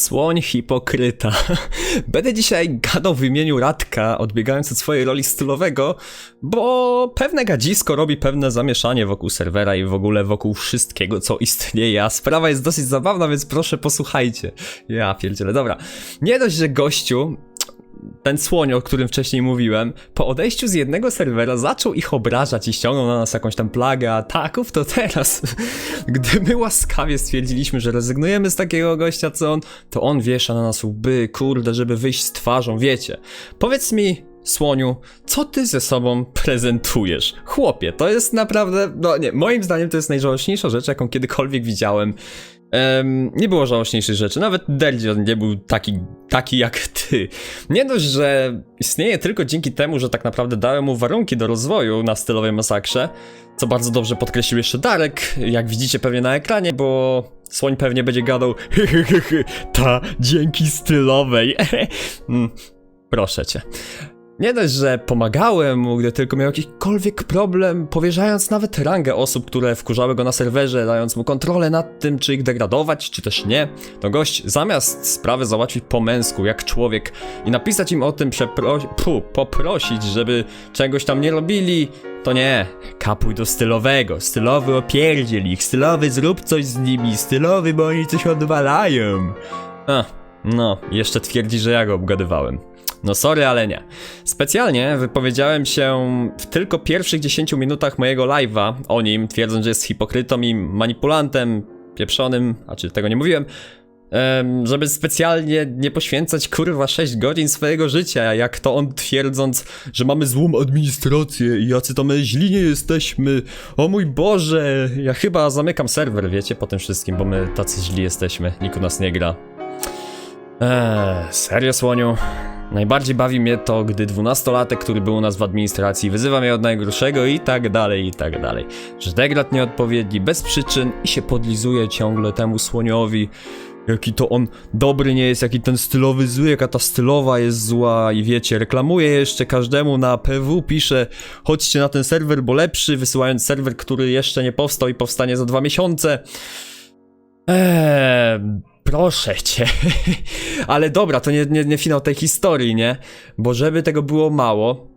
Słoń hipokryta. Będę dzisiaj gadał w imieniu Radka, odbiegając od swojej roli stylowego, bo pewne gadzisko robi pewne zamieszanie wokół serwera i w ogóle wokół wszystkiego, co istnieje, a sprawa jest dosyć zabawna, więc proszę posłuchajcie. Ja pierdzielę, dobra. Nie dość, że gościu ten słoń, o którym wcześniej mówiłem, po odejściu z jednego serwera zaczął ich obrażać i ściągnął na nas jakąś tam plagę ataków, to teraz, gdy my łaskawie stwierdziliśmy, że rezygnujemy z takiego gościa, co on, to on wiesza na nas łby, kurde, żeby wyjść z twarzą, wiecie. Powiedz mi, słoniu, co ty ze sobą prezentujesz? Chłopie, to jest naprawdę, no nie, moim zdaniem to jest najżałośniejsza rzecz, jaką kiedykolwiek widziałem. Em, nie było żałośniejszych rzeczy, nawet Deldzion nie był taki, taki jak ty. Nie dość, że istnieje tylko dzięki temu, że tak naprawdę dałem mu warunki do rozwoju na stylowej masakrze, co bardzo dobrze podkreślił jeszcze Darek, jak widzicie pewnie na ekranie, bo Słoń pewnie będzie gadał ta dzięki stylowej. Mm, Proszę cię. Nie dość, że pomagałem mu, gdy tylko miał jakikolwiek problem, powierzając nawet rangę osób, które wkurzały go na serwerze, dając mu kontrolę nad tym, czy ich degradować, czy też nie, to gość zamiast sprawę załatwić po męsku, jak człowiek i napisać im o tym, pu, poprosić, żeby czegoś tam nie robili, to nie, kapuj do stylowego, stylowy opierdziel ich, stylowy zrób coś z nimi, stylowy, bo oni coś odwalają. A, no, jeszcze twierdzi, że ja go obgadywałem. No sorry, ale nie. Specjalnie wypowiedziałem się w tylko pierwszych 10 minutach mojego live'a o nim, twierdząc, że jest hipokrytą i manipulantem, pieprzonym, a czy tego nie mówiłem, em, żeby specjalnie nie poświęcać kurwa 6 godzin swojego życia, jak to on twierdząc, że mamy złą administrację i jacy to my źli nie jesteśmy. O mój Boże, ja chyba zamykam serwer, wiecie, po tym wszystkim, bo my tacy źli jesteśmy, nikt u nas nie gra. Eee, serio, słoniu? Najbardziej bawi mnie to, gdy dwunastolatek, który był u nas w administracji, wyzywa mnie od najgorszego i tak dalej, i tak dalej. Że degrad nieodpowiedni, bez przyczyn i się podlizuje ciągle temu słoniowi. Jaki to on dobry nie jest, jaki ten stylowy zły, jaka ta stylowa jest zła i wiecie, reklamuje jeszcze każdemu na PW, pisze chodźcie na ten serwer, bo lepszy, wysyłając serwer, który jeszcze nie powstał i powstanie za dwa miesiące. Eee, proszę cię. Ale dobra, to nie, nie, nie finał tej historii, nie? Bo żeby tego było mało,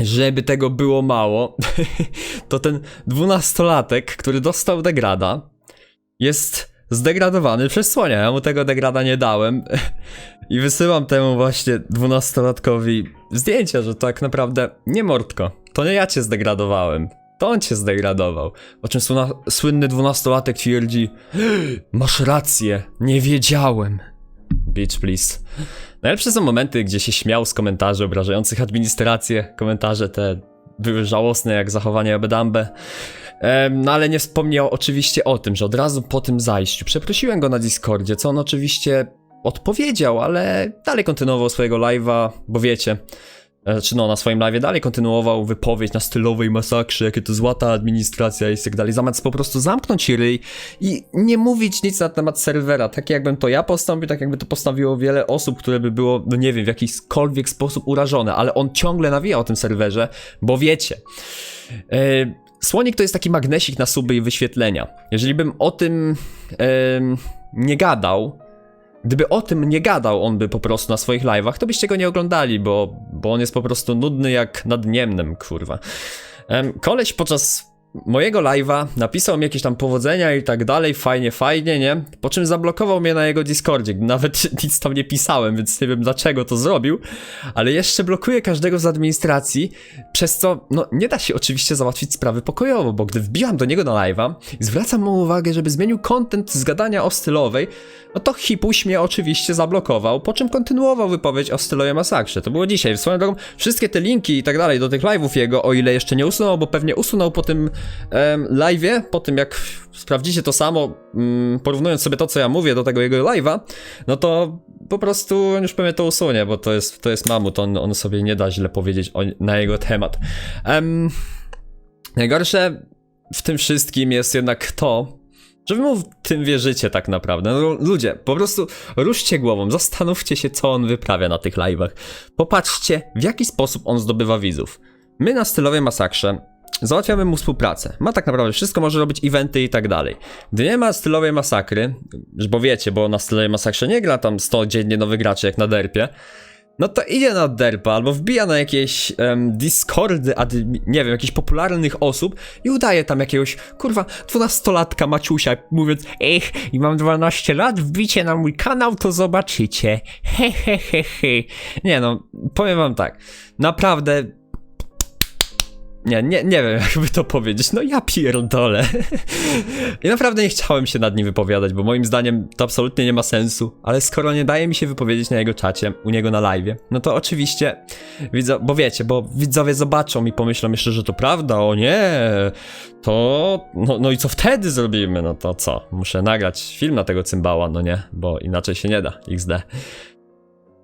żeby tego było mało, to ten dwunastolatek, który dostał degrada, jest zdegradowany przez słonia. Ja mu tego degrada nie dałem. I wysyłam temu właśnie dwunastolatkowi zdjęcia, że tak naprawdę nie mordko. To nie ja cię zdegradowałem. To on cię zdegradował. O czym słynny dwunastolatek twierdzi Masz rację, nie wiedziałem. Bitch, please. Najlepsze są momenty, gdzie się śmiał z komentarzy obrażających administrację. Komentarze te były żałosne jak zachowanie Abedambe. No ale nie wspomniał oczywiście o tym, że od razu po tym zajściu przeprosiłem go na Discordzie, co on oczywiście odpowiedział, ale dalej kontynuował swojego live'a, bo wiecie, czy no na swoim live'ie dalej kontynuował wypowiedź na stylowej masakrze, jakie to złata administracja i tak dalej, zamiast po prostu zamknąć ryj i nie mówić nic na temat serwera, tak jakbym to ja postąpił, tak jakby to postawiło wiele osób, które by było, no nie wiem, w jakikolwiek sposób urażone, ale on ciągle nawija o tym serwerze, bo wiecie, e, Słonik to jest taki magnesik na suby i wyświetlenia. Jeżeli bym o tym em, nie gadał, gdyby o tym nie gadał on by po prostu na swoich live'ach, to byście go nie oglądali, bo, bo on jest po prostu nudny jak nad Niemnem, kurwa. Koleś podczas mojego live'a napisał mi jakieś tam powodzenia i tak dalej, fajnie, fajnie, nie? Po czym zablokował mnie na jego Discordzie, nawet nic tam nie pisałem, więc nie wiem dlaczego to zrobił, ale jeszcze blokuje każdego z administracji, przez co, no, nie da się oczywiście załatwić sprawy pokojowo, bo gdy wbiłam do niego na live'a i zwracam mu uwagę, żeby zmienił content z gadania o stylowej, no to Hipuś mnie oczywiście zablokował, po czym kontynuował wypowiedź o stylowej masakrze. To było dzisiaj. Swoją drogą, wszystkie te linki i tak dalej do tych live'ów jego, o ile jeszcze nie usunął, bo pewnie usunął po tym live'ie, po tym jak sprawdzicie to samo, mm, porównując sobie to, co ja mówię do tego jego live'a, no to po prostu on już pewnie to usunie, bo to jest, to jest mamut, on, on sobie nie da źle powiedzieć o, na jego temat. Em, najgorsze w tym wszystkim jest jednak to, że wy mu w tym wierzycie tak naprawdę. No, ludzie, po prostu ruszcie głową, zastanówcie się, co on wyprawia na tych live'ach. Popatrzcie, w jaki sposób on zdobywa widzów. My na stylowej masakrze załatwiamy mu współpracę. Ma tak naprawdę wszystko, może robić eventy i tak dalej. Gdy nie ma stylowej masakry, bo wiecie, bo na stylowej masakrze nie gra tam 100 dziennie nowych graczy jak na derpie, no to idzie na derpa albo wbija na jakieś em, Discordy, nie wiem, jakichś popularnych osób i udaje tam jakiegoś, kurwa, dwunastolatka Maciusia, mówiąc Ech, i mam 12 lat, wbicie na mój kanał, to zobaczycie. He, he, he, he. Nie no, powiem wam tak, naprawdę... Nie, nie, nie wiem, jakby to powiedzieć. No ja pierdolę. I naprawdę nie chciałem się nad nim wypowiadać, bo moim zdaniem to absolutnie nie ma sensu. Ale skoro nie daje mi się wypowiedzieć na jego czacie, u niego na live, no to oczywiście widzę, bo wiecie, bo widzowie zobaczą i pomyślą jeszcze, że to prawda, o nie, to no, no i co wtedy zrobimy? No to co? Muszę nagrać film na tego cymbała, no nie, bo inaczej się nie da. XD.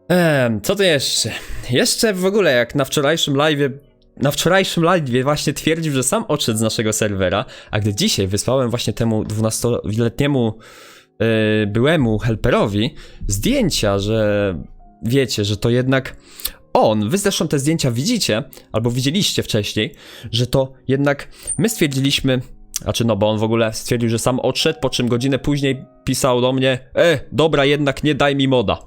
Ehm, co to jeszcze? Jeszcze w ogóle, jak na wczorajszym live na wczorajszym live właśnie twierdził, że sam odszedł z naszego serwera, a gdy dzisiaj wysłałem właśnie temu 12-letniemu yy, byłemu helperowi zdjęcia, że wiecie, że to jednak on, wy zresztą te zdjęcia widzicie, albo widzieliście wcześniej, że to jednak my stwierdziliśmy, znaczy no, bo on w ogóle stwierdził, że sam odszedł, po czym godzinę później pisał do mnie, e, dobra, jednak nie daj mi moda.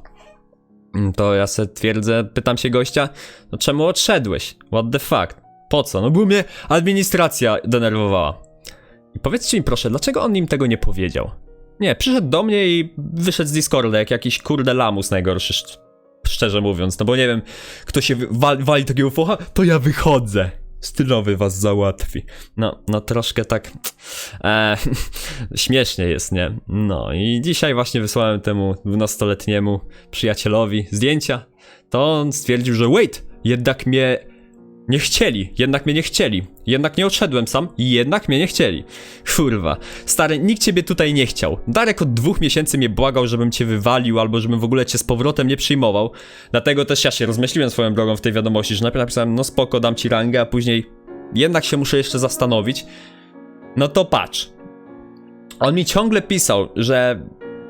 Mm, To ja se twierdzę, pytam się gościa, no czemu odszedłeś? What the fuck? Po co? No bo mnie administracja denerwowała. I powiedzcie mi proszę, dlaczego on im tego nie powiedział? Nie, przyszedł do mnie i wyszedł z Discorda jak jakiś kurde lamus najgorszy, szcz- szczerze mówiąc. No bo nie wiem, kto się wy- wal, wali takiego focha, to ja wychodzę. Stylowy was załatwi. No, no troszkę tak e, śmiesznie jest, nie? No i dzisiaj właśnie wysłałem temu 12-letniemu przyjacielowi zdjęcia. To on stwierdził, że wait, jednak mnie nie chcieli, jednak mnie nie chcieli. Jednak nie odszedłem sam i jednak mnie nie chcieli. Kurwa, stary, nikt ciebie tutaj nie chciał. Darek od dwóch miesięcy mnie błagał, żebym cię wywalił albo żebym w ogóle cię z powrotem nie przyjmował. Dlatego też ja się rozmyśliłem swoją drogą w tej wiadomości, że najpierw napisałem, no spoko, dam ci rangę, a później jednak się muszę jeszcze zastanowić. No to patrz. On mi ciągle pisał, że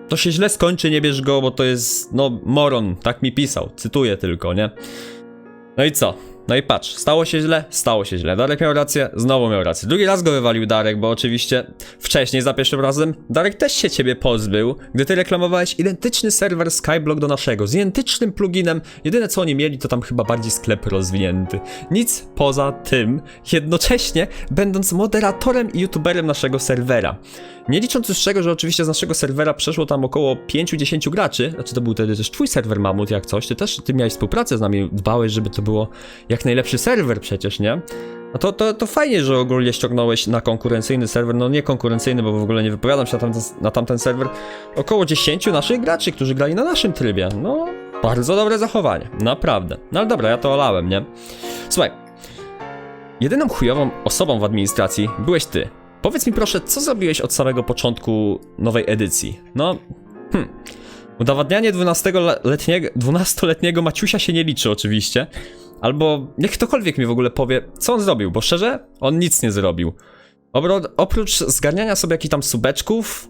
to się źle skończy, nie bierz go, bo to jest, no, moron, tak mi pisał, cytuję tylko, nie? No i co? No i patrz, stało się źle, stało się źle. Darek miał rację, znowu miał rację. Drugi raz go wywalił Darek, bo oczywiście wcześniej, za pierwszym razem, Darek też się ciebie pozbył, gdy ty reklamowałeś identyczny serwer Skyblock do naszego, z identycznym pluginem. Jedyne co oni mieli, to tam chyba bardziej sklep rozwinięty. Nic poza tym, jednocześnie będąc moderatorem i youtuberem naszego serwera. Nie licząc już tego, że oczywiście z naszego serwera przeszło tam około 5-10 graczy, znaczy to był wtedy też twój serwer Mamut jak coś, ty też ty miałeś współpracę z nami, dbałeś, żeby to było jak najlepszy serwer przecież, nie? No to, to, to fajnie, że ogólnie ściągnąłeś na konkurencyjny serwer, no nie konkurencyjny, bo w ogóle nie wypowiadam się na tamten, na tamten serwer, około 10 naszych graczy, którzy grali na naszym trybie, no bardzo dobre zachowanie, naprawdę. No ale dobra, ja to olałem, nie? Słuchaj, jedyną chujową osobą w administracji byłeś ty. Powiedz mi proszę, co zrobiłeś od samego początku nowej edycji? No, hmm. Udowadnianie 12-letniego 12 Maciusia się nie liczy oczywiście. Albo niech ktokolwiek mi w ogóle powie, co on zrobił, bo szczerze, on nic nie zrobił. Oprócz zgarniania sobie jakichś tam subeczków,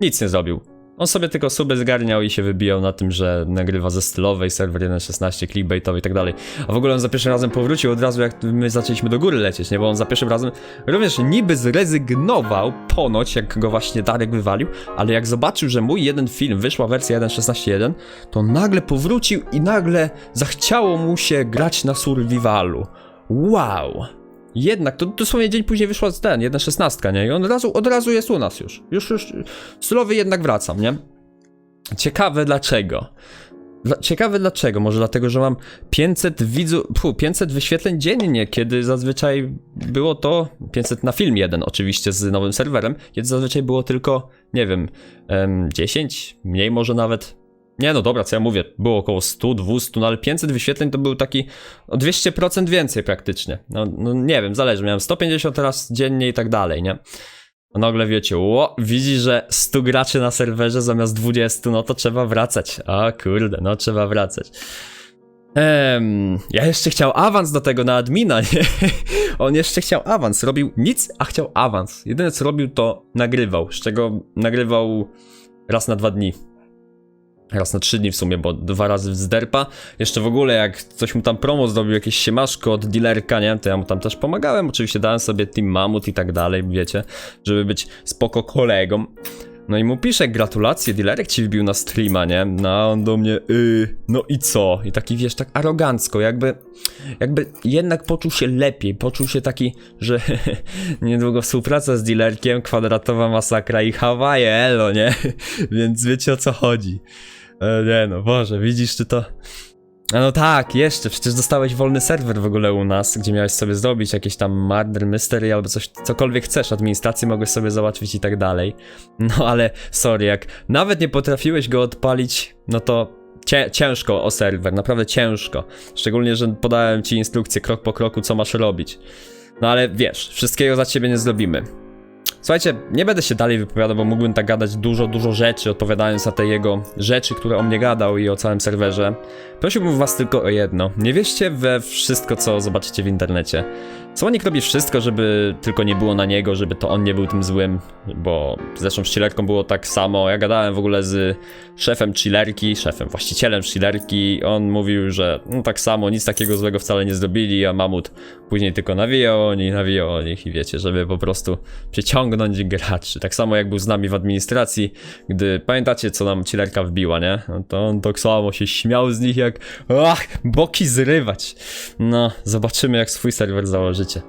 nic nie zrobił. On sobie tylko suby zgarniał i się wybijał na tym, że nagrywa ze stylowej, serwer 1.16, clickbaitowy i tak dalej. A w ogóle on za pierwszym razem powrócił od razu, jak my zaczęliśmy do góry lecieć, nie? Bo on za pierwszym razem również niby zrezygnował, ponoć, jak go właśnie Darek wywalił, ale jak zobaczył, że mój jeden film, wyszła wersja 1.16.1, to nagle powrócił i nagle zachciało mu się grać na survivalu. Wow! Jednak, to dosłownie dzień później wyszła ten, 1.16, nie? I on od razu, od razu jest u nas już. Już, już, stylowy jednak wracam, nie? Ciekawe dlaczego. Dla, ciekawe dlaczego, może dlatego, że mam 500 widzów, pu, 500 wyświetleń dziennie, kiedy zazwyczaj było to 500 na film jeden, oczywiście z nowym serwerem, kiedy zazwyczaj było tylko, nie wiem, em, 10, mniej może nawet. Nie no dobra, co ja mówię, było około 100, 200, no ale 500 wyświetleń to był taki o 200% więcej praktycznie. No, no nie wiem, zależy, miałem 150 teraz dziennie i tak dalej, nie? A nagle wiecie, ło, widzi, że 100 graczy na serwerze zamiast 20, no to trzeba wracać. A kurde, no trzeba wracać. Ja jeszcze chciał awans do tego na admina, nie? On jeszcze chciał awans, robił nic, a chciał awans. Jedyne co robił to nagrywał, z czego nagrywał raz na dwa dni. Raz na trzy dni w sumie, bo dwa razy z derpa. Jeszcze w ogóle jak coś mu tam promo zrobił, jakieś siemaszko od dealerka, nie? To ja mu tam też pomagałem. Oczywiście dałem sobie Team Mamut i tak dalej, wiecie, żeby być spoko kolegą. No i mu pisze, gratulacje, dealerek ci wbił na streama, nie? No on do mnie, yy, no i co? I taki, wiesz, tak arogancko, jakby, jakby jednak poczuł się lepiej, poczuł się taki, że niedługo współpraca z dealerkiem, kwadratowa masakra i Hawaje, elo, nie? Więc wiecie o co chodzi. E, nie no, Boże, widzisz czy to... A no tak, jeszcze, przecież dostałeś wolny serwer w ogóle u nas, gdzie miałeś sobie zrobić jakieś tam murder mystery albo coś, cokolwiek chcesz, administrację mogłeś sobie załatwić i tak dalej. No ale, sorry, jak nawet nie potrafiłeś go odpalić, no to cie, ciężko o serwer, naprawdę ciężko. Szczególnie, że podałem ci instrukcję krok po kroku, co masz robić. No ale wiesz, wszystkiego za ciebie nie zrobimy. Słuchajcie, nie będę się dalej wypowiadał, bo mógłbym tak gadać dużo, dużo rzeczy, odpowiadając na te jego rzeczy, które o mnie gadał i o całym serwerze. Prosiłbym was tylko o jedno. Nie wierzcie we wszystko, co zobaczycie w internecie. Słonik robi wszystko, żeby tylko nie było na niego, żeby to on nie był tym złym, bo zresztą z chillerką było tak samo. Ja gadałem w ogóle z szefem chillerki, szefem, właścicielem chillerki. On mówił, że no tak samo, nic takiego złego wcale nie zrobili, a Mamut później tylko nawijał o nich, nawijał o nich i wiecie, żeby po prostu przyciągnąć graczy. Tak samo jak był z nami w administracji, gdy pamiętacie, co nam chillerka wbiła, nie? No to on tak samo się śmiał z nich jak ach, boki zrywać. No, zobaczymy jak swój serwer założycie.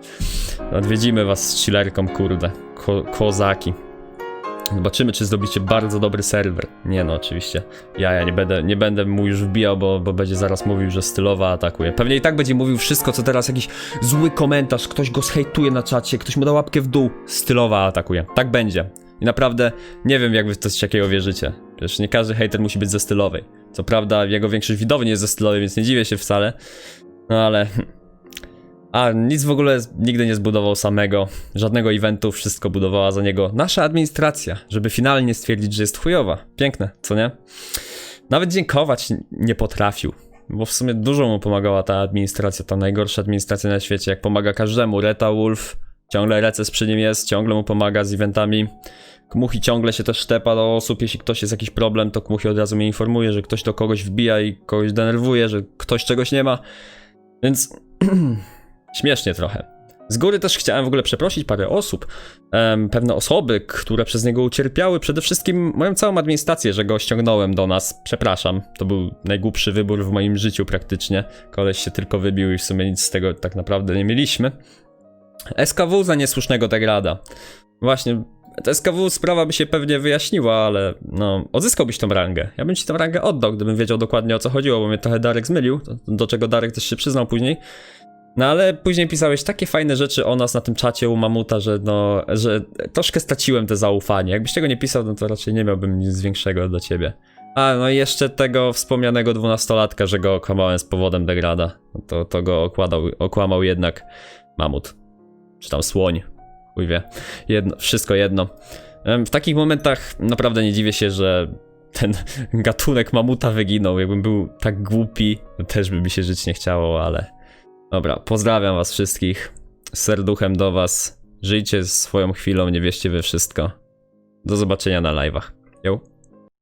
Odwiedzimy was z chillerką, kurde. Ko kozaki. Zobaczymy, czy zrobicie bardzo dobry serwer. Nie no, oczywiście. Ja, ja nie będę, nie będę mu już wbijał, bo, bo będzie zaraz mówił, że stylowa atakuje. Pewnie i tak będzie mówił wszystko, co teraz jakiś zły komentarz, ktoś go zhejtuje na czacie, ktoś mu da łapkę w dół. Stylowa atakuje. Tak będzie. I naprawdę nie wiem, jak wy coś takiego wierzycie. Przecież nie każdy hater musi być ze stylowej. Co prawda, jego większość widowni jest ze stylowej, więc nie dziwię się wcale. No ale a nic w ogóle nigdy nie zbudował samego, żadnego eventu, wszystko budowała za niego nasza administracja, żeby finalnie stwierdzić, że jest chujowa. Piękne, co nie? Nawet dziękować nie potrafił, bo w sumie dużo mu pomagała ta administracja, ta najgorsza administracja na świecie, jak pomaga każdemu. Reta Wolf, ciągle Reces przy nim jest, ciągle mu pomaga z eventami. Kmuchi ciągle się też sztepa do osób, jeśli ktoś jest jakiś problem, to Kmuchi od razu mnie informuje, że ktoś do kogoś wbija i kogoś denerwuje, że ktoś czegoś nie ma. Więc Śmiesznie trochę. Z góry też chciałem w ogóle przeprosić parę osób, em, pewne osoby, które przez niego ucierpiały, przede wszystkim moją całą administrację, że go ściągnąłem do nas. Przepraszam, to był najgłupszy wybór w moim życiu praktycznie. Koleś się tylko wybił i w sumie nic z tego tak naprawdę nie mieliśmy. SKW za niesłusznego degrada. Właśnie, to SKW sprawa by się pewnie wyjaśniła, ale no, odzyskałbyś tą rangę. Ja bym ci tę rangę oddał, gdybym wiedział dokładnie o co chodziło, bo mnie trochę Darek zmylił, do czego Darek też się przyznał później. No ale później pisałeś takie fajne rzeczy o nas na tym czacie u Mamuta, że no, że troszkę straciłem te zaufanie. Jakbyś tego nie pisał, no to raczej nie miałbym nic większego do ciebie. A, no i jeszcze tego wspomnianego dwunastolatka, że go okłamałem z powodem degrada. No To, to go okładał, okłamał jednak Mamut. Czy tam słoń. Chuj wie. Jedno, wszystko jedno. W takich momentach naprawdę nie dziwię się, że ten gatunek mamuta wyginął. Jakbym był tak głupi, też by mi się żyć nie chciało, ale... Dobra, pozdrawiam was wszystkich. Serduchem do was. Żyjcie swoją chwilą, nie wierzcie we wszystko. Do zobaczenia na live'ach. Yo.